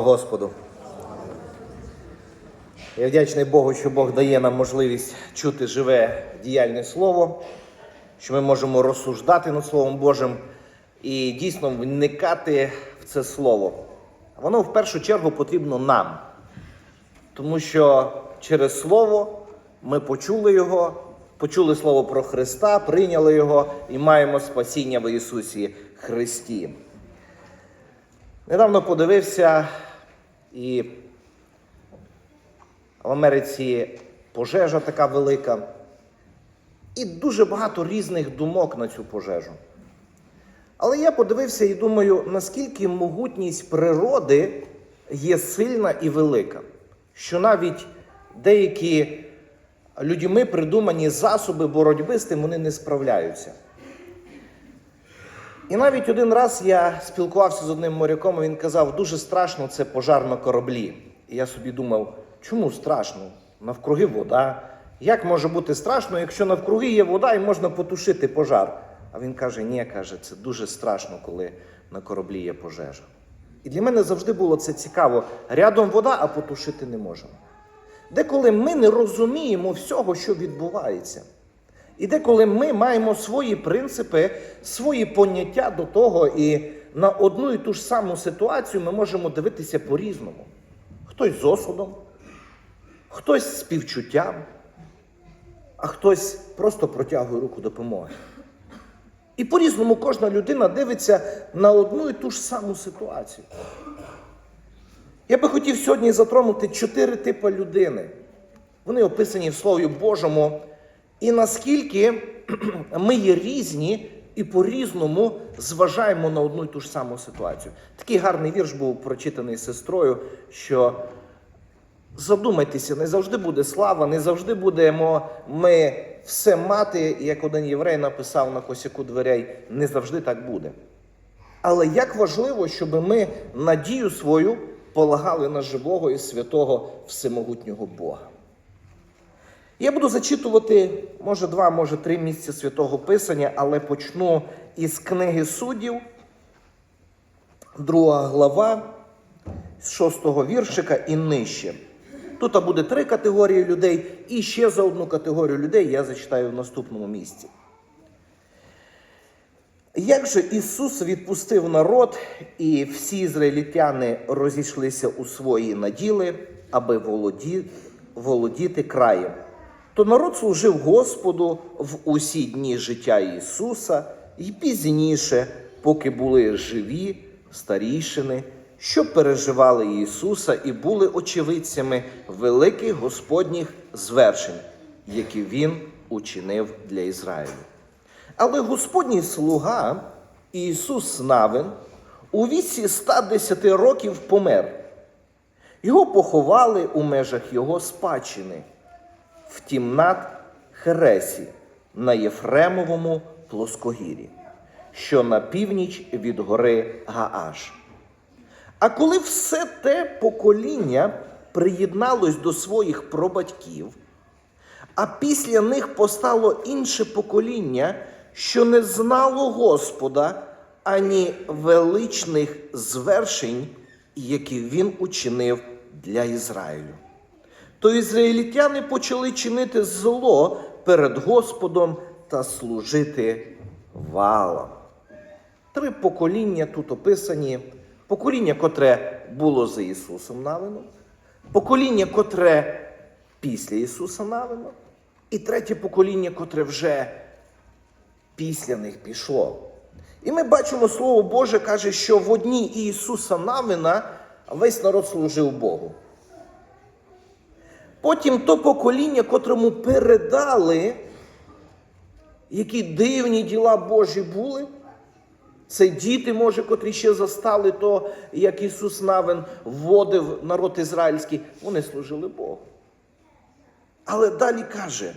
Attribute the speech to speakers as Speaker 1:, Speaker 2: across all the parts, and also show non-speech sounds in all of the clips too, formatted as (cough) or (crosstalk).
Speaker 1: Господу. Я вдячний Богу, що Бог дає нам можливість чути живе діяльне слово, що ми можемо розсуждати над Словом Божим і дійсно вникати в це слово. Воно в першу чергу потрібно нам, тому що через Слово ми почули Його, почули Слово про Христа, прийняли Його і маємо спасіння в Ісусі Христі. Недавно подивився і в Америці пожежа така велика. І дуже багато різних думок на цю пожежу. Але я подивився і думаю, наскільки могутність природи є сильна і велика, що навіть деякі людьми придумані засоби боротьби з тим вони не справляються. І навіть один раз я спілкувався з одним моряком, і він казав, дуже страшно це пожар на кораблі. І я собі думав, чому страшно? Навкруги вода. Як може бути страшно, якщо навкруги є вода і можна потушити пожар? А він каже: ні, каже, це дуже страшно, коли на кораблі є пожежа. І для мене завжди було це цікаво. Рядом вода, а потушити не можемо. Деколи ми не розуміємо всього, що відбувається. І деколи ми маємо свої принципи, свої поняття до того, і на одну і ту ж саму ситуацію ми можемо дивитися по-різному. Хтось з осудом, хтось з співчуттям, а хтось просто протягує руку допомоги. І по-різному кожна людина дивиться на одну і ту ж саму ситуацію. Я би хотів сьогодні затронути чотири типи людини. Вони описані в Слові Божому. І наскільки (clears throat) ми є різні і по-різному зважаємо на одну і ту ж саму ситуацію. Такий гарний вірш був прочитаний сестрою, що задумайтеся, не завжди буде слава, не завжди будемо ми все мати, як один єврей написав на косяку дверей, не завжди так буде. Але як важливо, щоб ми надію свою полагали на живого і святого всемогутнього Бога. Я буду зачитувати, може, два, може, три місця святого Писання, але почну із книги суддів, друга глава, з шостого віршика і нижче. Тут буде три категорії людей, і ще за одну категорію людей я зачитаю в наступному місці. Як же Ісус відпустив народ, і всі ізраїльтяни розійшлися у свої наділи, аби володі, володіти краєм, то народ служив Господу в усі дні життя Ісуса і пізніше, поки були живі старішини, що переживали Ісуса і були очевидцями великих Господніх звершень, які Він учинив для Ізраїлю. Але Господній слуга Ісус Навин у віці 110 років помер. Його поховали у межах його спадщини в Тімнат Хересі на Єфремовому плоскогір'ї, що на північ від гори Гааш. А коли все те покоління приєдналось до своїх пробатьків, а після них постало інше покоління, що не знало Господа ані величних звершень, які він учинив для Ізраїлю. То ізраїльтяни почали чинити зло перед Господом та служити валам. Три покоління тут описані: покоління, котре було за Ісусом Навином, покоління, котре після Ісуса Навина, і третє покоління, котре вже після них пішло. І ми бачимо, Слово Боже каже, що в одній Ісуса Навина весь народ служив Богу. Потім то покоління, котрому передали, які дивні діла Божі були. Це діти, може, котрі ще застали то, як Ісус Навин вводив народ ізраїльський, вони служили Богу. Але далі каже,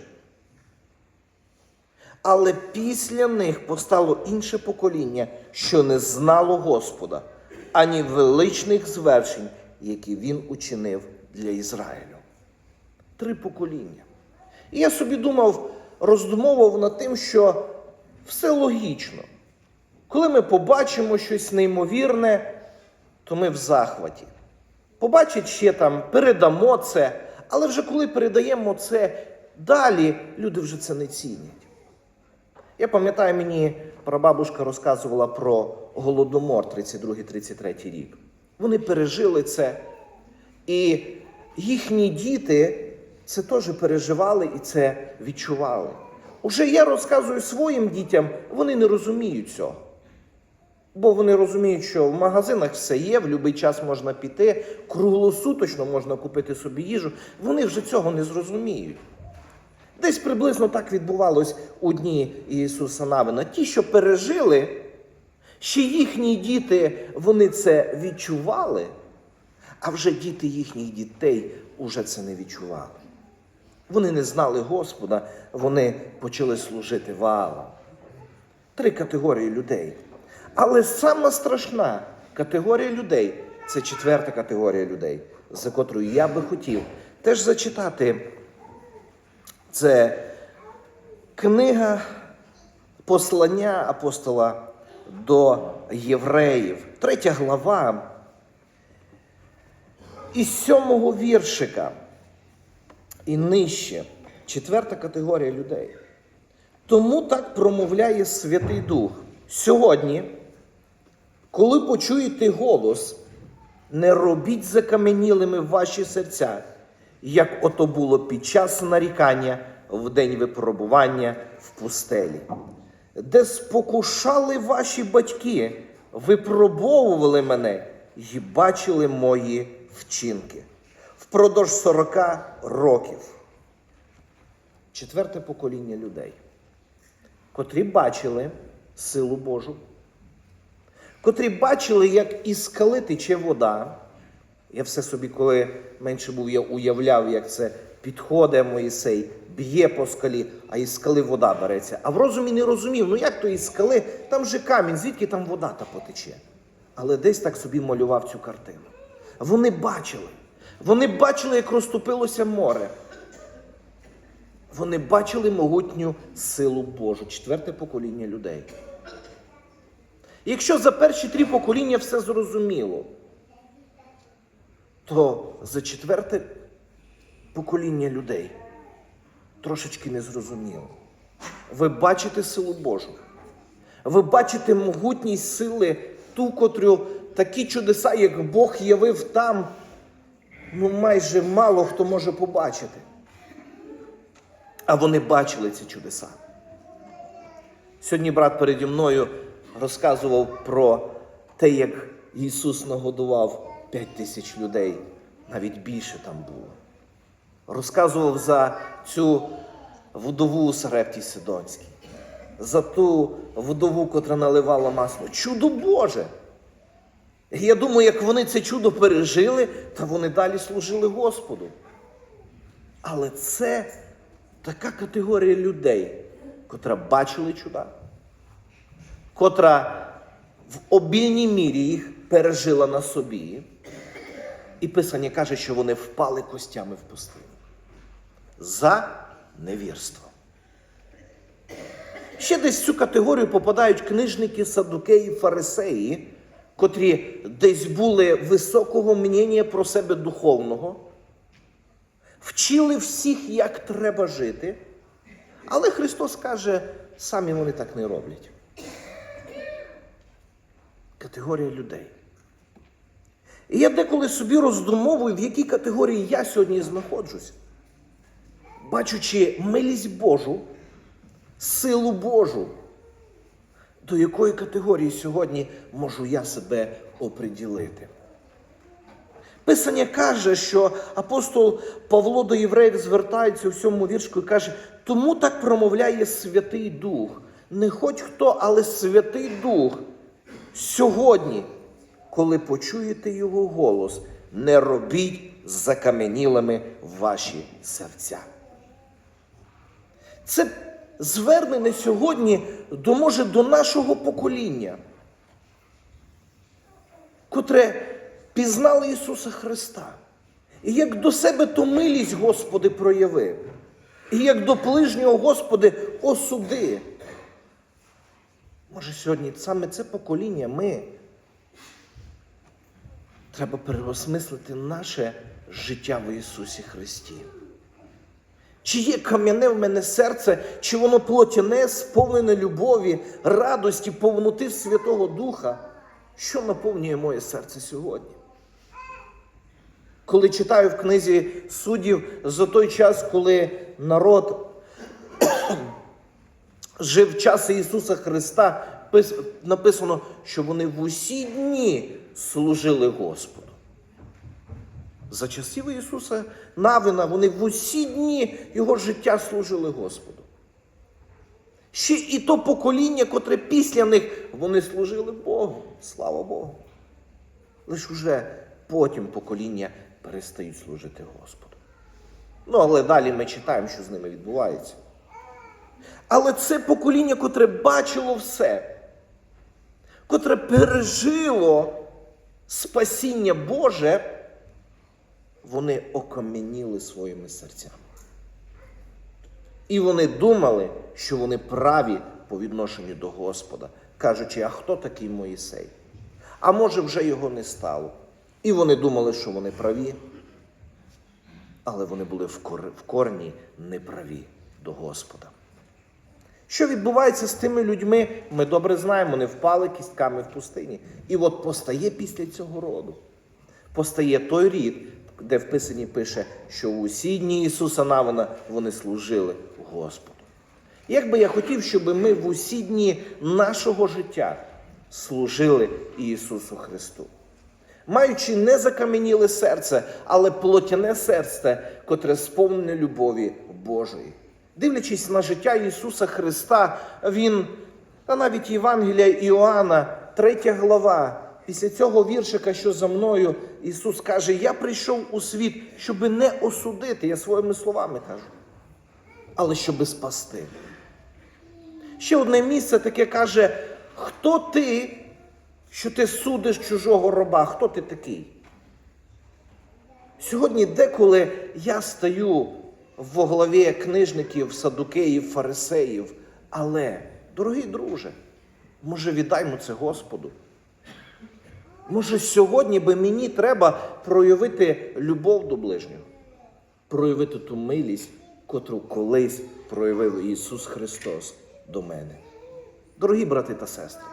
Speaker 1: але після них постало інше покоління, що не знало Господа, ані величних звершень, які він учинив для Ізраїлю. Три покоління. І я собі думав, роздумовував над тим, що все логічно. Коли ми побачимо щось неймовірне, то ми в захваті. Побачить ще там, передамо це, але вже коли передаємо це далі, люди вже це не цінять. Я пам'ятаю, мені прабабушка розказувала про голодомор 32-33 рік. Вони пережили це, і їхні діти це теж переживали і це відчували. Уже я розказую своїм дітям, вони не розуміють цього. Бо вони розуміють, що в магазинах все є, в будь-який час можна піти, круглосуточно можна купити собі їжу. Вони вже цього не зрозуміють. Десь приблизно так відбувалось у дні Ісуса Навина. Ті, що пережили, ще їхні діти вони це відчували, а вже діти їхніх дітей уже це не відчували. Вони не знали Господа, вони почали служити Ваалам. Три категорії людей. Але сама страшна категорія людей це четверта категорія людей, за котрою я би хотів теж зачитати. Це книга послання апостола до євреїв, третя глава. Із сьомого віршика і нижче, четверта категорія людей. Тому так промовляє Святий Дух. Сьогодні, коли почуєте голос, не робіть закаменілими ваші серця, як ото було під час нарікання в день випробування в пустелі, де спокушали ваші батьки, випробовували мене і бачили мої вчинки впродовж 40 років. Четверте покоління людей, котрі бачили силу Божу, котрі бачили, як із скали тече вода. Я все собі, коли менше був, я уявляв, як це підходить Моїсей, б'є по скалі, а із скали вода береться. А в розумі не розумів, ну як то із скали, там же камінь, звідки там вода та потече. Але десь так собі малював цю картину. Вони бачили. Вони бачили, як розступилося море. Вони бачили могутню силу Божу, четверте покоління людей. Якщо за перші три покоління все зрозуміло, то за четверте покоління людей трошечки не зрозуміло. Ви бачите силу Божу. Ви бачите могутність сили, ту, котру такі чудеса, як Бог явив там, ну майже мало хто може побачити. А вони бачили ці чудеса. Сьогодні брат переді мною розказував про те, як Ісус нагодував 5 тисяч людей, навіть більше там було. Розказував за цю вдову у Сарепті Сидонській, за ту вдову, котра наливала масло. Чудо Боже! Я думаю, як вони це чудо пережили, та вони далі служили Господу. Але це така категорія людей, котра бачили чуда, котра в обільній мірі їх пережила на собі. І Писання каже, що вони впали костями в пустиню за невірство. Ще десь в цю категорію попадають книжники, садукеї, фарисеї, котрі десь були високого мнення про себе духовного, вчили всіх, як треба жити. Але Христос каже, самі вони так не роблять. Категорія людей. І я деколи собі роздумовую, в якій категорії я сьогодні знаходжусь, бачучи милість Божу, силу Божу, до якої категорії сьогодні можу я себе оприділити. Писання каже, що апостол Павло до євреїв звертається у сьому віршку і каже, тому так промовляє Святий Дух. Не хоч хто, але Святий Дух. Сьогодні, коли почуєте Його голос, не робіть закаменілими ваші серця. Це звернене сьогодні до, може, до нашого покоління, котре пізнали Ісуса Христа. І як до себе то милість Господи проявив, і як до ближнього Господи осуди. Може, сьогодні саме це покоління ми треба переосмислити наше життя в Ісусі Христі. Чи є кам'яне в мене серце, чи воно плотяне, сповнене любові, радості, повноти Святого Духа? Що наповнює моє серце сьогодні? Коли читаю в книзі суддів за той час, коли народ (clears throat) жив часи Ісуса Христа, написано, що вони в усі дні служили Господу. За часів Ісуса Навина вони в усі дні Його життя служили Господу. Ще і то покоління, котре після них вони служили Богу. Слава Богу. Лише уже потім покоління перестають служити Господу. Ну, але далі ми читаємо, що з ними відбувається. Але це покоління, котре бачило все, котре пережило спасіння Боже, вони окам'яніли своїми серцями. І вони думали, що вони праві по відношенню до Господа, кажучи, а хто такий Моїсей? А може, вже його не стало. І вони думали, що вони праві, але вони були в корні неправі до Господа. Що відбувається з тими людьми, ми добре знаємо, вони впали кістками в пустині. І от постає після цього роду. Постає той рід, де в Писанні пише, що в усі дні Ісуса Навина вони служили Господу. Як би я хотів, щоб ми в усі дні нашого життя служили Ісусу Христу. Маючи не закам'яніле серце, але плотяне серце, котре сповнене любові Божої. Дивлячись на життя Ісуса Христа, Він, та навіть Євангелія Іоанна, третя глава, після цього віршика, що за мною, Ісус каже: Я прийшов у світ, щоби не осудити, я своїми словами кажу, але щоби спасти. Ще одне місце таке каже: хто ти, що ти судиш чужого раба? Хто ти такий? Сьогодні деколи я стаю в главі книжників, садукеїв, фарисеїв, але, дорогий друже, може віддаймо це Господу. Може, сьогодні би мені треба проявити любов до ближнього, проявити ту милість, котру колись проявив Ісус Христос до мене. Дорогі брати та сестри,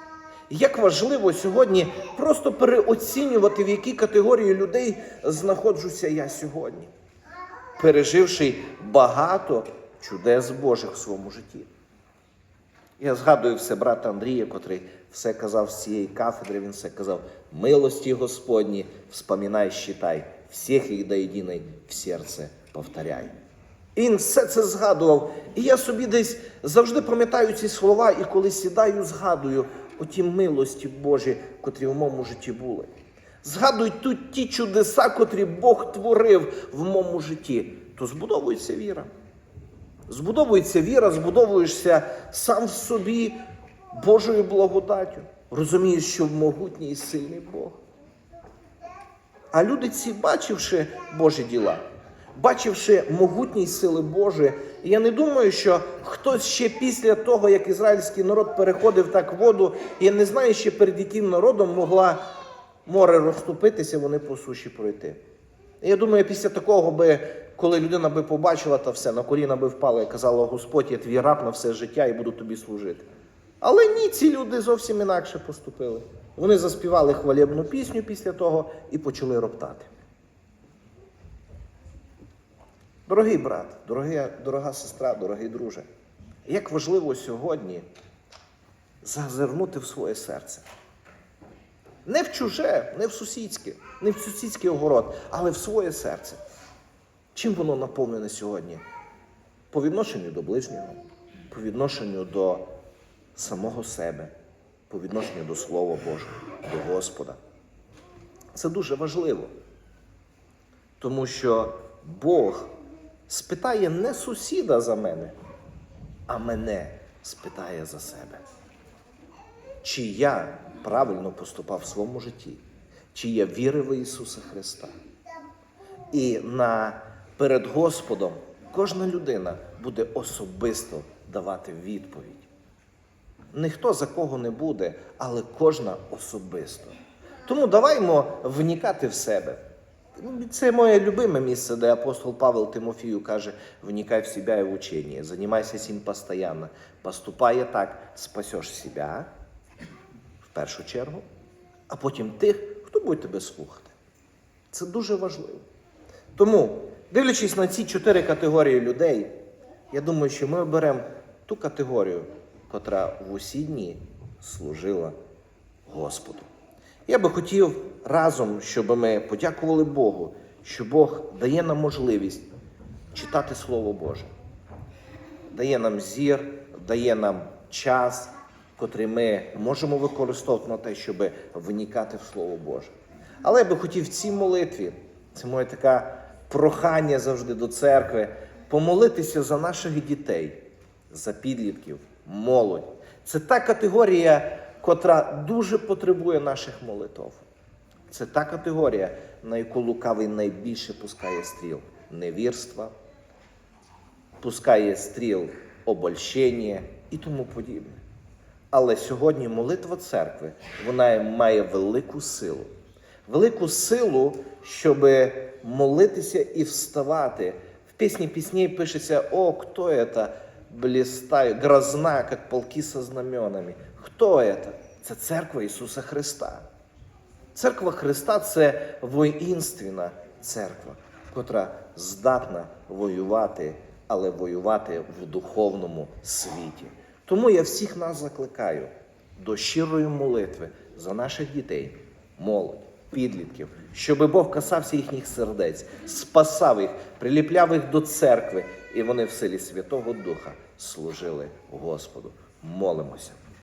Speaker 1: як важливо сьогодні просто переоцінювати, в якій категорії людей знаходжуся я сьогодні, переживши багато чудес Божих в своєму житті. Я згадую все брата Андрія, котрий все казав з цієї кафедри, він все казав: милості Господні, вспоминай, считай, всіх їх до єдиної в серце повторяй. І він все це згадував. І я собі десь завжди пам'ятаю ці слова, і коли сідаю, згадую оті милості Божі, котрі в моєму житті були. Згадую тут ті чудеса, котрі Бог творив в моєму житті, то збудовується віра. Збудовується віра, збудовуєшся сам в собі Божою благодаттю. Розумієш, що могутній і сильний Бог. А люди ці, бачивши Божі діла, бачивши могутність сили Божої, я не думаю, що хтось ще після того, як ізраїльський народ переходив так воду, я не знаю, ще перед яким народом могла море розступитися, вони по суші пройти. Я думаю, після такого би, коли людина би побачила, то все, на коліна би впала і казала, Господь, я твій раб на все життя і буду тобі служити. Але ні, ці люди зовсім інакше поступили. Вони заспівали хвалебну пісню після того і почали роптати. Дорогий брат, дорога, дорога сестра, дорогий друже, як важливо сьогодні зазирнути в своє серце. Не в чуже, не в сусідське, не в сусідський огород, але в своє серце. Чим воно наповнене сьогодні? По відношенню до ближнього, по відношенню до самого себе, по відношенню до Слова Божого, до Господа. Це дуже важливо. Тому що Бог спитає не сусіда за мене, а мене спитає за себе. Чи я правильно поступав в своєму житті, чи я вірив в Ісуса Христа. І на, перед Господом кожна людина буде особисто давати відповідь. Ніхто за кого не буде, але кожна особисто. Тому даваймо вникати в себе. Це моє любиме місце, де апостол Павел Тимофію каже: вникай в себе і в учення, займайся цим постійно. Поступає так, спасеш себе в першу чергу, а потім тих, хто буде тебе слухати. Це дуже важливо. Тому, дивлячись на ці чотири категорії людей, я думаю, що ми оберемо ту категорію, котра в усі дні служила Господу. Я би хотів разом, щоб ми подякували Богу, що Бог дає нам можливість читати Слово Боже, дає нам зір, дає нам час, котрий ми можемо використовувати на те, щоб вникати в Слово Боже. Але я би хотів в цій молитві, це моє таке прохання завжди до церкви, помолитися за наших дітей, за підлітків, молодь. Це та категорія, котра дуже потребує наших молитов. Це та категорія, на яку лукавий найбільше пускає стріл невірства, пускає стріл обольщення і тому подібне. Але сьогодні молитва церкви вона має велику силу. Велику силу, щоб молитися і вставати. В пісні пісней пишеться: О, хто это блистає, грозна, як полки со знаменами. Хто это? Це церква Ісуса Христа. Церква Христа це воїнственна церква, котра здатна воювати, але воювати в духовному світі. Тому я всіх нас закликаю до щирої молитви за наших дітей, молодь, підлітків, щоб Бог касався їхніх сердець, спасав їх, приліпляв їх до церкви, і вони в силі Святого Духа служили Господу. Молимося.